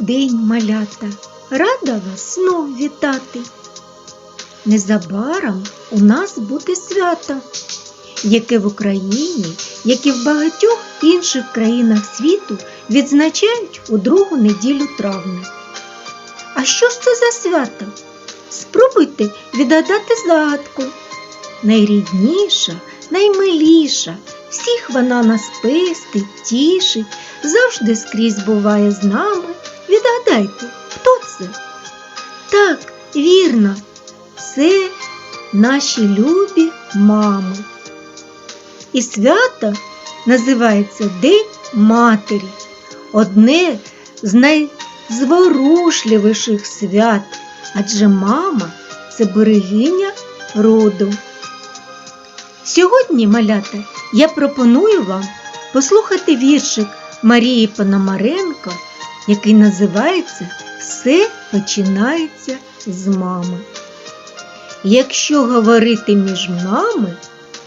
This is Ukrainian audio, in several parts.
день, малята! Рада вас знов вітати. Незабаром у нас буде свято, яке в Україні, як і в багатьох інших країнах світу, відзначають у другу неділю травня. А що ж це за свято? Спробуйте відгадати загадку. Найрідніша, наймиліша, всіх вона нас пестить, тішить, завжди скрізь буває з нами. Відгадайте, хто це? Так, вірно, це наші любі мами. І свято називається День Матері, одне з найзворушливіших свят, адже мама це берегиня роду. Сьогодні, малята, я пропоную вам послухати віршик Марії Пономаренко, який називається Все починається з мами. Якщо говорити між нами,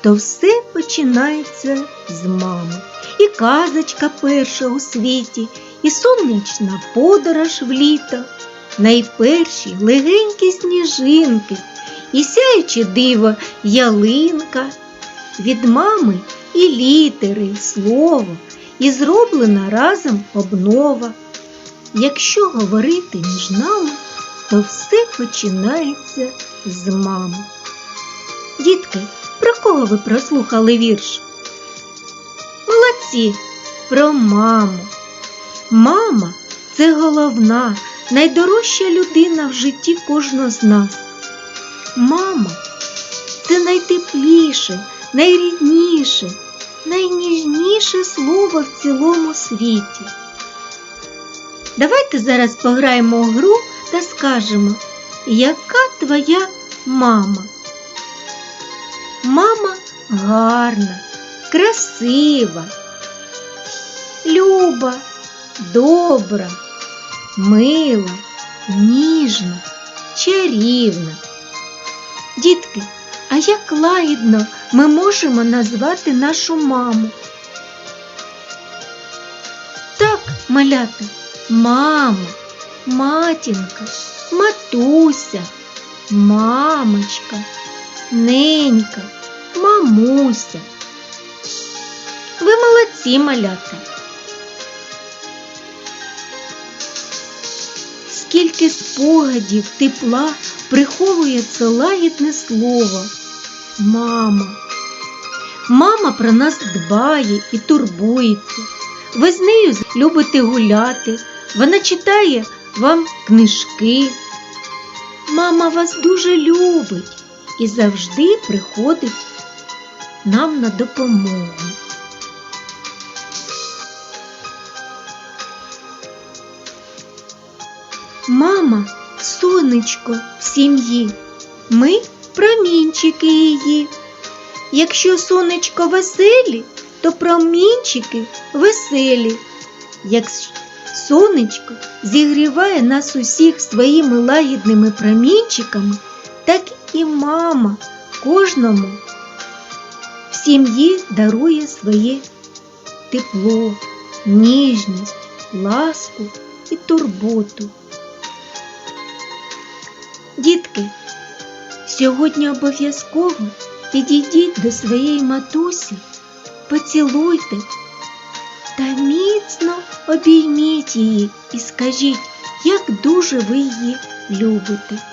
то все починається з мами. І казочка перша у світі, і сонячна подорож в літо, найперші легенькі сніжинки, і сяюче диво ялинка. Від мами і літери, і слово, і зроблена разом обнова. Якщо говорити між нами, то все починається з мами. Дітки, про кого ви прослухали вірш? Молодці, про маму. Мама це головна, найдорожча людина в житті кожного з нас. Мама це найтепліше, найрідніше, найніжніше слово в цілому світі. Давайте зараз пограємо у гру та скажемо, яка твоя мама? Мама гарна, красива, люба, добра, мила, ніжна, чарівна. Дітки, а як лагідно ми можемо назвати нашу маму? Так, малята, мама, матінка, матуся, мамочка, ненька, мамуся. Ви молодці, малята. Скільки спогадів, тепла приховує це лагідне слово. Мама. Мама про нас дбає і турбується. Ви з нею любите гуляти, вона читає вам книжки. Мама вас дуже любить і завжди приходить нам на допомогу. Мама сонечко в сім'ї, ми промінчики її. Якщо сонечко веселі, то промінчики веселі. Як сонечко зігріває нас усіх своїми лагідними промінчиками, так і мама кожному в сім'ї дарує своє тепло, ніжність, ласку і турботу. Дітки, сьогодні обов'язково підійдіть до своєї матусі, поцілуйте та міцно обійміть її і скажіть, як дуже ви її любите.